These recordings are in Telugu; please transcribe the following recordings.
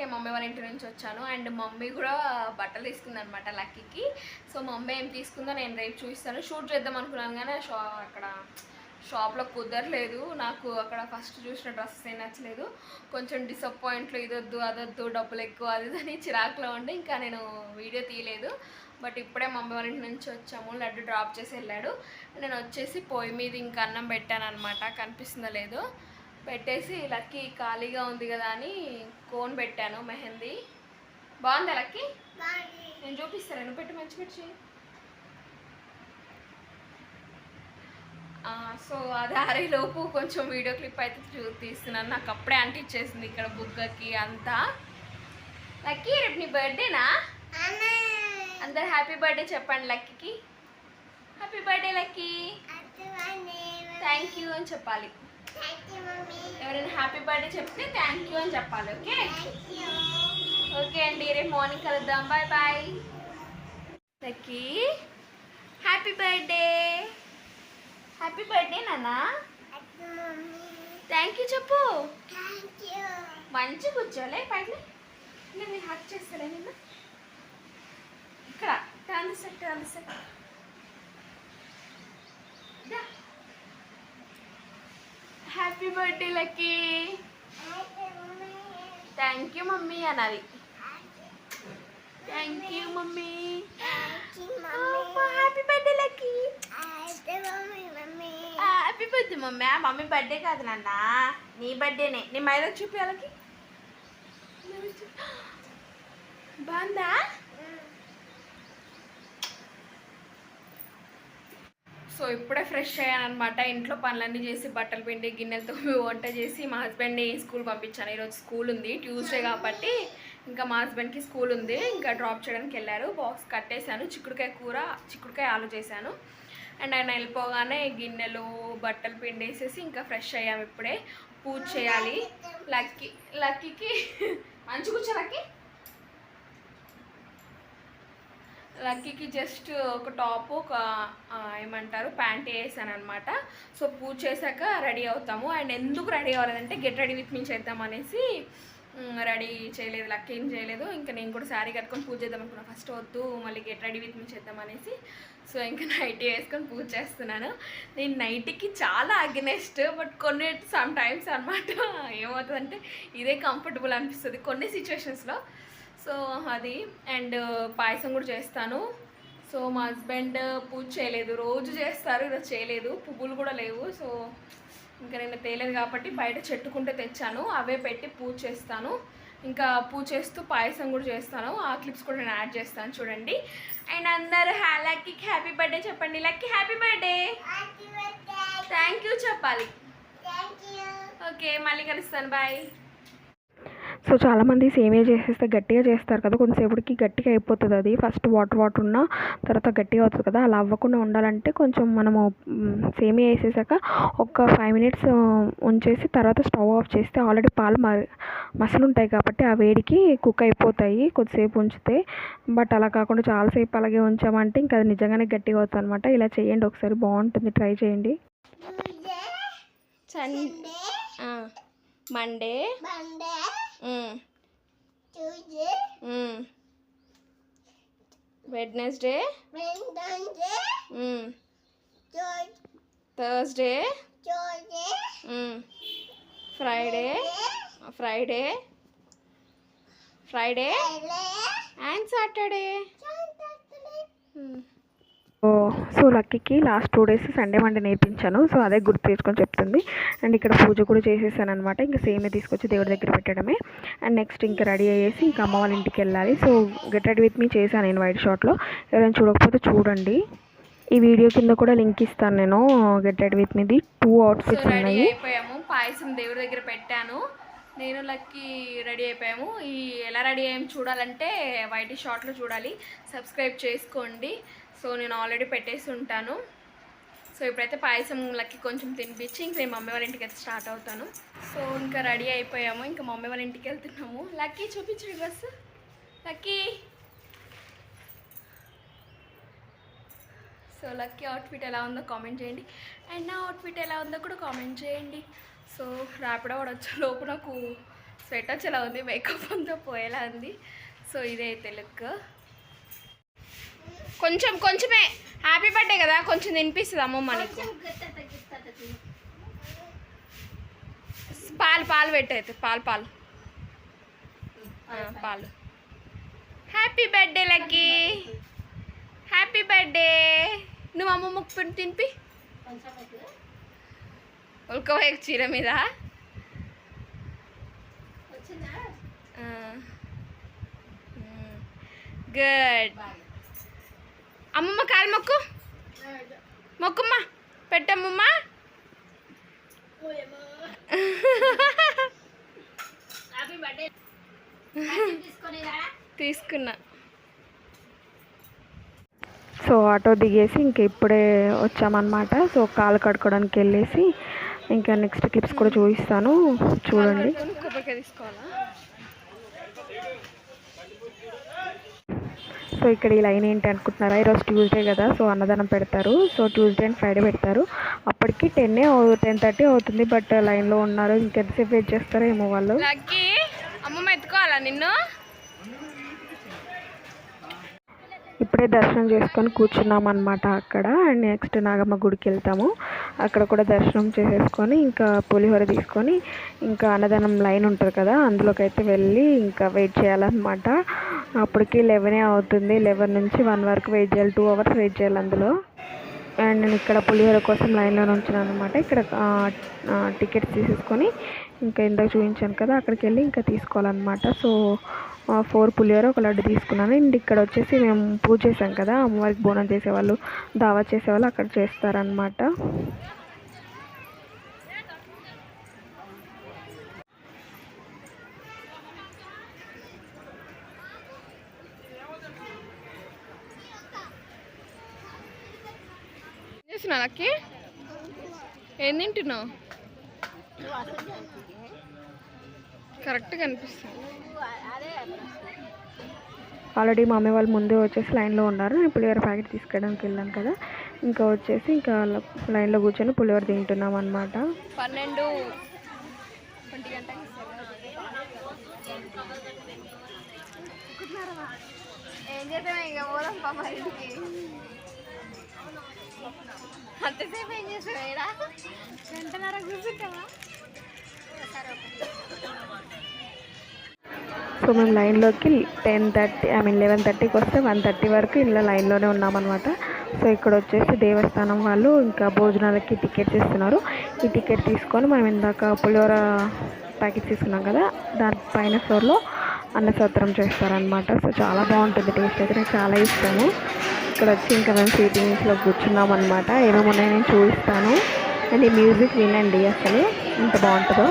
ఇందాకే మమ్మీ వాళ్ళ ఇంటి నుంచి వచ్చాను. అండ్ మమ్మీ కూడా బట్టలు తీసుకుంది అనమాట లక్కీకి. సో మమ్మీ ఏం తీసుకుందో నేను రేపు చూపిస్తాను. షూట్ చేద్దాం అనుకున్నాను కానీ షా అక్కడ షాప్లో కుదరలేదు. నాకు అక్కడ ఫస్ట్ చూసిన డ్రెస్సెస్ ఏం నచ్చలేదు. కొంచెం డిసప్పాయింట్లు ఇదొద్దు అదొద్దు డబ్బులు ఎక్కువ అది అని చిరాకులో ఉండి ఇంకా నేను వీడియో తీయలేదు. బట్ ఇప్పుడే మమ్మీ వాళ్ళ ఇంటి నుంచి వచ్చాము. లడ్డు డ్రాప్ చేసి వెళ్ళాడు. నేను వచ్చేసి పొయ్యి మీద ఇంకా అన్నం పెట్టాను అనమాట కనిపిస్తుందో లేదో. పెట్టేసి లక్కీ ఖాళీగా ఉంది కదా అని కోన్ పెట్టాను మెహందీ. బాగుందా లక్కీ? నేను చూపిస్తాను నువ్వు పెట్టి మంచి పెట్టి సో అది ఆరేలోపు కొంచెం వీడియో క్లిప్ అయితే చూ తీస్తున్నాను. నాకు అప్పుడే అంటించేసింది ఇక్కడ బుగ్గకి అంతా. లక్కీ రేపు నీ బర్త్డేనా? అందరు హ్యాపీ బర్త్డే చెప్పండి లక్కీకి. Happy birthday Lucky. Thank you అని చెప్పాలి. ఎవరైనా హ్యాపీ బర్త్డే చెప్తే థ్యాంక్ యూ అని చెప్పాలి ఓకే ఓకే అండి రేపు మార్నింగ్ కలుద్దాం bye bye Lucky happy birthday happy birthday నాన్న. థ్యాంక్ యూ చెప్పు. మంచి కూర్చోలే పైన నేను హక్ చేస్తాలే నిన్న? ఇక్కడ turn set turn set happy birthday Lucky thank you mummy అనాలి thank you mummy happy birthday Lucky happy birthday mummy mummy birthday కాదు నాన్న. నీ బర్త్డేనే నీ. మైదా చూపి వాళ్ళకి బాగుందా? సో ఇప్పుడే ఫ్రెష్ అయ్యాను అనమాట ఇంట్లో పనులన్నీ చేసి బట్టలు పిండి గిన్నెలతో వంట చేసి మా హస్బెండ్ని స్కూల్ పంపించాను. ఈరోజు స్కూల్ ఉంది ట్యూస్డే కాబట్టి ఇంకా మా హస్బెండ్కి స్కూల్ ఉంది. ఇంకా డ్రాప్ చేయడానికి వెళ్ళారు. బాక్స్ కట్టేశాను. చిక్కుడుకాయ కూర చిక్కుడుకాయ ఆలు చేశాను. అండ్ ఆయన వెళ్ళిపోగానే గిన్నెలు బట్టలు పిండేసేసి ఇంకా ఫ్రెష్ అయ్యాము ఇప్పుడే. పూజ చేయాలి. లక్కీ లక్కీకి మంచి కూర్చో లక్కీ. లక్కీకి జస్ట్ ఒక టాప్ ఒక ఏమంటారు ప్యాంట్ వేసాను అనమాట సో పూజ చేశాక రెడీ అవుతాము. అండ్ ఎందుకు రెడీ అవ్వలేదంటే గెట్ రెడీ విత్ మీ చేద్దాం అనేసి రెడీ చేయలేదు లక్కీ ఏం చేయలేదు. ఇంకా నేను కూడా శారీ కట్టుకొని పూజ చేద్దాం అనుకున్నా. ఫస్ట్ వద్దు మళ్ళీ గెట్ రెడీ విత్ మీ చేద్దాం అనేసి. సో ఇంకా నైటీ వేసుకొని పూజ చేస్తున్నాను. నేను నైటీకి చాలా అగ్నెస్ట్ బట్ కొన్ని సమ్ టైమ్స్ అనమాట ఏమవుతుందంటే ఇదే కంఫర్టబుల్ అనిపిస్తుంది. కొన్ని సిచ్యువేషన్స్లో సో అది అండ్ పాయసం కూడా చేస్తాను. సో మా హస్బెండ్ పూజ చేయలేదు. రోజు చేస్తారు ఈరోజు చేయలేదు. పువ్వులు కూడా లేవు. సో ఇంకా నేను తేలేదు కాబట్టి బయట చెట్టుకుంటే తెచ్చాను. అవే పెట్టి పూజ చేస్తాను. ఇంకా పూజ చేస్తూ పాయసం కూడా చేస్తాను. ఆ క్లిప్స్ కూడా నేను యాడ్ చేస్తాను చూడండి. అండ్ అందరు హ్యా లక్కీకి హ్యాపీ బర్త్డే చెప్పండి. Lucky happy birthday! Thank you చెప్పాలి. ఓకే మళ్ళీ కలుస్తాను. బాయ్. సో చాలామంది సేమియా చేసేస్తే గట్టిగా చేస్తారు కదా కొంతసేపటికి గట్టిగా అయిపోతుంది అది. ఫస్ట్ వాటర్ వాటర్ ఉన్న తర్వాత గట్టిగా అవుతుంది కదా. అలా అవ్వకుండా ఉండాలంటే కొంచెం మనము మ్, సేమియా వేసేసాక ఒక ఫైవ్ మినిట్స్ ఉంచేసి తర్వాత స్టవ్ ఆఫ్ చేస్తే ఆల్రెడీ పాలు మ మసలు ఉంటాయి కాబట్టి ఆ వేడికి కుక్ అయిపోతాయి కొద్దిసేపు ఉంచితే. బట్ అలా కాకుండా చాలాసేపు అలాగే ఉంచామంటే ఇంకా అది నిజంగానే గట్టిగా అవుతుంది అనమాట ఇలా చేయండి ఒకసారి బాగుంటుంది. ట్రై చేయండి. Monday Wednesday Thursday Friday Friday Friday and Saturday so లక్కీకి last two days Sunday Monday నేర్పించాను. సో అదే గుర్తు చేసుకొని చెప్తుంది. అండ్ ఇక్కడ పూజ కూడా చేసేసాను అనమాట ఇంకా సేమే తీసుకొచ్చి దేవుడి దగ్గర పెట్టడమే. అండ్ నెక్స్ట్ ఇంకా రెడీ అయ్యేసి ఇంకా అమ్మ వాళ్ళ ఇంటికి వెళ్ళాలి. So get ready with me చేశాను నేను వైట్ షార్ట్లో. ఎవరైనా చూడకపోతే చూడండి. ఈ వీడియో కింద కూడా లింక్ ఇస్తాను నేను. గెట్ రెడీ విత్ మీది. టూ అవుట్ఫిట్స్ ఉన్నాయి. అయిపోయాము. పాయసం దేవుడి దగ్గర పెట్టాను. నేను లక్కి రెడీ అయిపోయాము. ఈ ఎలా రెడీ అయ్యాము చూడాలంటే వైట్ షార్ట్లో చూడాలి. సబ్స్క్రైబ్ చేసుకోండి. సో నేను ఆల్రెడీ పెట్టేసి ఉంటాను. సో ఇప్పుడైతే పాయసంలకి కొంచెం తినిపించి ఇంక నేను మమ్మీ వాళ్ళ ఇంటికి అయితే స్టార్ట్ అవుతాను. సో ఇంకా రెడీ అయిపోయాము. ఇంకా మమ్మీ వాళ్ళ ఇంటికి వెళ్తున్నాము. లక్కీ చూపించు dress Lucky. So Lucky outfit ఎలా ఉందో కామెంట్ చేయండి. అండ్ నా అవుట్ఫిట్ ఎలా ఉందో కూడా కామెంట్ చేయండి. సో ర్యాపిడో కూడా వచ్చే లోపు నాకు స్వెట్ వచ్చేలా ఉంది. మేకప్ అంతా పోయేలా ఉంది. సో ఇదే అయితే లుక్. కొంచెం కొంచెమే హ్యాపీ బర్త్డే కదా కొంచెం తినిపిస్తుంది అమ్మమ్మ నీకు పాలు పాలు పెట్టయితే పాలు పాలు. పాలు happy birthday Lucky. Happy birthday. నువ్వు అమ్మమ్మకు పిండి తినిపి. ఉల్కవయ్య చీర మీద? గుడ్. అమ్మమ్మ కాలు మొక్కు. మొక్కుమ్మ. పెట్టమ్మమ్మ. తీసుకున్నా. సో ఆటో దిగేసి ఇంక ఇప్పుడే వచ్చామన్నమాట. సో కాలు కడుక్కోవడానికి వెళ్ళేసి ఇంకా నెక్స్ట్ క్లిప్స్ కూడా చూపిస్తాను. చూడండి. తీసుకోవాలా? సో ఇక్కడ ఈ లైన్ ఏంటి అనుకుంటున్నారా? ఈరోజు ట్యూస్డే కదా సో అన్నదానం పెడతారు. సో ట్యూస్డే అండ్ ఫ్రైడే పెడతారు. అప్పటికి టెన్ టెన్ థర్టీ అవుతుంది బట్ లైన్లో ఉన్నారు. ఇంకెంతసేపు వెయిట్ చేస్తారో ఏమో వాళ్ళు. అమ్మమ్మ ఎత్తుకోవాలా నిన్ను? ఇప్పుడే దర్శనం చేసుకొని కూర్చున్నాం అనమాట అక్కడ. అండ్ నెక్స్ట్ నాగమ్మ గుడికి వెళ్తాము. అక్కడ కూడా దర్శనం చేసేసుకొని ఇంకా పులిహోర తీసుకొని ఇంకా అన్నదానం లైన్ ఉంటుంది కదా అందులోకి అయితే వెళ్ళి ఇంకా వెయిట్ చేయాలన్నమాట. అప్పటికి లెవెనే అవుతుంది. లెవెన్ నుంచి వన్ వరకు వెయిట్ చేయాలి. టూ అవర్స్ వెయిట్ చేయాలి అందులో. అండ్ నేను ఇక్కడ పులిహోర కోసం లైన్లో ఉంచాను అనమాట ఇక్కడ టికెట్స్ తీసేసుకొని ఇంకా ఇందాక చూపించాను కదా అక్కడికి వెళ్ళి ఇంకా తీసుకోవాలన్నమాట. సో ఫోర్ పులిహోర ఒక లడ్డు తీసుకున్నాను. అండ్ ఇక్కడ వచ్చేసి మేము పూజ చేసాం కదా అమ్మవారికి బోనం చేసేవాళ్ళు దావా చేసేవాళ్ళు అక్కడ చేస్తారనమాట ఏం ఏం తింటున్నావు? కరెక్ట్గా అనిపిస్తుంది ఆల్రెడీ మా అమ్మాయి వాళ్ళు ముందే వచ్చేసి లైన్లో ఉన్నారు. నేను పులిహోర ప్యాకెట్ తీసుకెళ్ళడానికి వెళ్ళాను కదా. ఇంకా వచ్చేసి ఇంకా లైన్లో కూర్చొని పులిహోర తింటున్నాం అనమాట పన్నెండు అంతసేపు ఏం చేస్తావు? ఏడా? గంటన్నర కూర్చుంటావా? సో మేము లైన్లోకి ten thirty I mean eleven థర్టీకి వస్తే వన్ థర్టీ వరకు ఇలా లైన్లోనే ఉన్నామన్నమాట. సో ఇక్కడ వచ్చేసి దేవస్థానం వాళ్ళు ఇంకా భోజనాలకి టికెట్స్ ఇస్తున్నారు ఈ టికెట్ తీసుకొని మనం ఇందాక పులిహోర ప్యాకెట్ తీసుకున్నాం కదా దానిపైన ఫ్లోర్లో అన్నసత్రం చేస్తారనమాట సో చాలా బాగుంటుంది టేస్ట్ అయితే నాకు చాలా ఇష్టము. ఇక్కడ వచ్చి ఇంకా మేము సీటింగ్స్లో కూర్చున్నాం అనమాట ఏమేమి ఉన్నాయో నేను చూపిస్తాను. అండ్ ఈ మ్యూజిక్ వినండి అసలు ఎంత బాగుంటుందో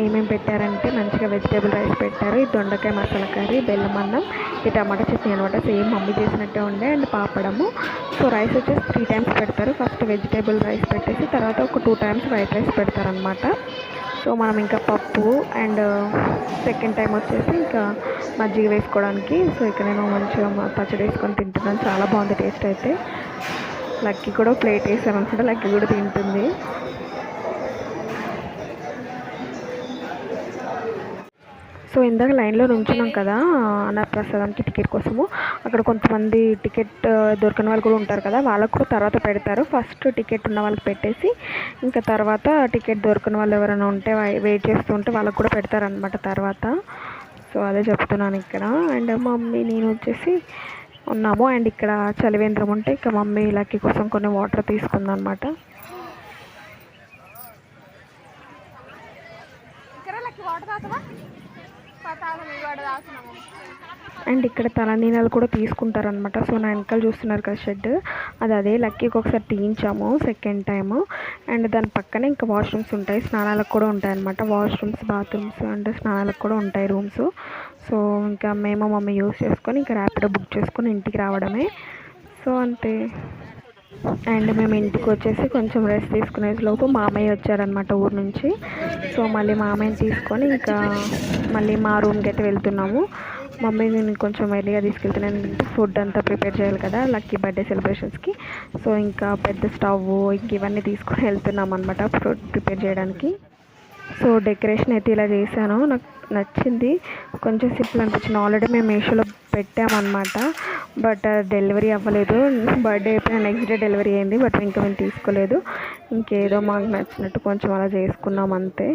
ఏమేమి పెట్టారంటే మంచిగా వెజిటేబుల్ రైస్ పెట్టారు. ఈ దొండకాయ మసాలా కర్రీ బెల్లం అన్నం ఈ టమాటా చట్నీ అనమాట సేమ్ మమ్మీ చేసినట్టే ఉండే అండ్ పాపడము. సో రైస్ వచ్చేసి త్రీ టైమ్స్ పెడతారు. ఫస్ట్ వెజిటేబుల్ రైస్ పెట్టేసి తర్వాత ఒక టూ టైమ్స్ వైట్ రైస్ పెడతారనమాట సో మనం ఇంకా పప్పు అండ్ సెకండ్ టైం వచ్చేసి ఇంకా మజ్జిగ వేసుకోవడానికి. సో ఇక్కడ నేను మంచిగా పచ్చడి వేసుకొని తింటున్నాను. చాలా బాగుంది టేస్ట్ అయితే. లక్కీ కూడా ప్లేట్ వేసాను అనుకుంటే లక్కీ కూడా తింటుంది. సో ఇందాక లైన్లో నుంచున్నాం కదా అన్నప్రసాదానికి టికెట్ కోసము. అక్కడ కొంతమంది టికెట్ దొరికిన వాళ్ళు కూడా ఉంటారు కదా వాళ్ళకు కూడా తర్వాత పెడతారు. ఫస్ట్ టికెట్ ఉన్న వాళ్ళకి పెట్టేసి ఇంకా తర్వాత టికెట్ దొరికిన వాళ్ళు ఎవరైనా ఉంటే వెయిట్ చేస్తూ ఉంటే వాళ్ళకు కూడా పెడతారనమాట తర్వాత. సో అదే చెప్తున్నాను ఇక్కడ. అండ్ మమ్మీ నేను వచ్చేసి ఉన్నాము. అండ్ ఇక్కడ చలివేంద్రం ఉంటే ఇక మమ్మీ లక్కీ కోసం కొన్ని వాటర్ తీసుకుందనమాట వాటర్ తాగుతావా తాగుతాం ఈ వాటర్ తాగుతున్నాము అండ్ ఇక్కడ తలనీలాలు కూడా తీసుకుంటారనమాట సో నా వెనకాల చూస్తున్నారు కదా షెడ్. అది అదే లక్కీకి ఒకసారి తీయించాము సెకండ్ టైం అండ్ దాని పక్కనే ఇంకా వాష్రూమ్స్ ఉంటాయి. స్నానాలకు కూడా ఉంటాయి అనమాట వాష్రూమ్స్ బాత్రూమ్స్ అండ్ స్నానాలకు కూడా ఉంటాయి రూమ్స్ సో ఇంకా మేము మమ్మీ యూస్ చేసుకొని ఇంకా ర్యాపిడో బుక్ చేసుకొని ఇంటికి రావడమే. సో అంతే. అండ్ మేము ఇంటికి వచ్చేసి కొంచెం రెస్ట్ తీసుకునే లోపు మామయ్య వచ్చారనమాట ఊరు నుంచి. సో మళ్ళీ మామయ్యని తీసుకొని ఇంకా మళ్ళీ మా రూమ్కి అయితే వెళ్తున్నాము. మమ్మీ నేను కొంచెం ఎర్లీగా తీసుకెళ్తే నేను ఫుడ్ అంతా ప్రిపేర్ చేయాలి కదా లక్కీ బర్త్డే సెలబ్రేషన్స్కి సో ఇంకా పెద్ద స్టవ్ ఇంక ఇవన్నీ తీసుకొని వెళ్తున్నాం అనమాట ఫుడ్ ప్రిపేర్ చేయడానికి. సో డెకరేషన్ అయితే ఇలా చేశాను. నాకు నచ్చింది. కొంచెం సింపుల్ అనిపించింది. ఆల్రెడీ మేము మీషోలో పెట్టామన్నమాట. బట్ డెలివరీ అవ్వలేదు. బర్త్డే అయిపోయిన నెక్స్ట్ డే డెలివరీ అయింది. బట్ ఇంకా మేము తీసుకోలేదు. ఇంకేదో మాకు నచ్చినట్టు కొంచెం అలా చేసుకున్నాం అంతే.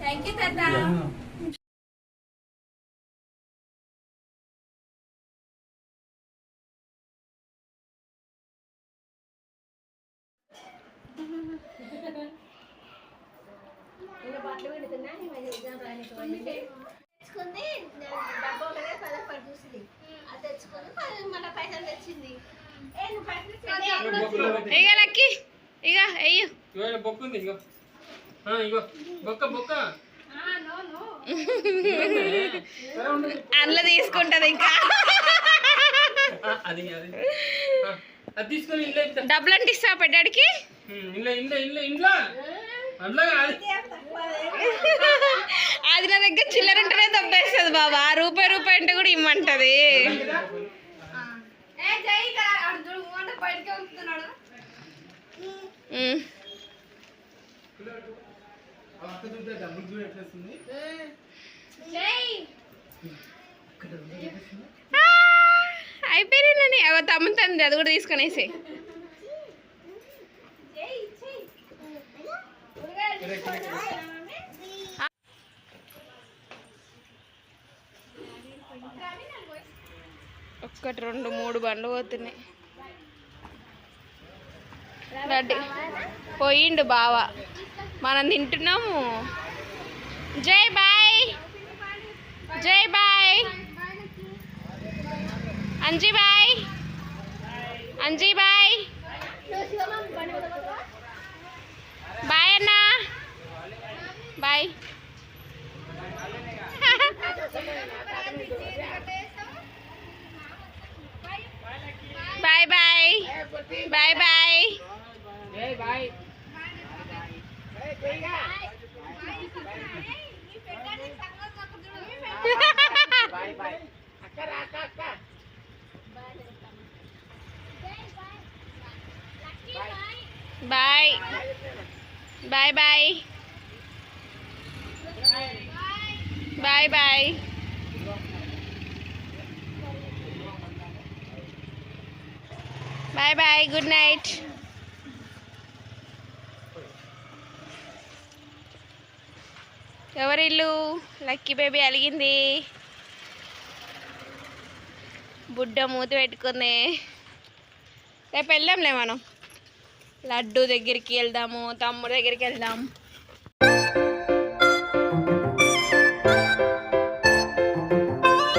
థ్యాంక్ యూ పెద్ద తెచ్చుకుని డబ్బా ఒకటే పదవి పట్టుకుంది అది తెచ్చుకొని మళ్ళీ పైసలు తెచ్చింది. ఇక లక్కీ ఇక అయ్యో ఇవాళ బొక్క ఉంది ఇగో. ఆ, ఇగో. బొక్క బొక్క. అందులో తీసుకుంటది ఇంకా. అది అది. తీసుకొని. డబ్బులు అంటే ఇస్తా పెట్టాడికి ఉమ్, ఇంట్లో ఇంట్లో ఇంట్లో ఇంట్లో. అందులో కాదు. అది నా దగ్గర చిల్లర ఉంటేనే దబ్బేస్తుంది బాబా. రూపాయి రూపాయి అంటే కూడా ఇమ్మంటది. అయిపోయినాని అవ తమ్ముతుంది అది కూడా తీసుకునేసి. ఒక్కటి రెండు మూడు బండ్లు పోతున్నాయి. రెడ్డి పోయిండు బావ. మనం తింటున్నాము. Jai bye. Jai bye. Anji bye. Anji bye. Bye అన్నా. Bye bye. bye bye bye bye bye bye అక్క అక్క అక్క Bye. Bye bye. Bye bye. Bye bye good night ఎవరిల్లు Lucky baby అలిగింది. బుడ్డ మూతి పెట్టుకుంది. రేపు వెళ్దాంలే మనం. లడ్డు దగ్గరికి వెళ్దాము తమ్ముడు దగ్గరికి వెళ్దాం.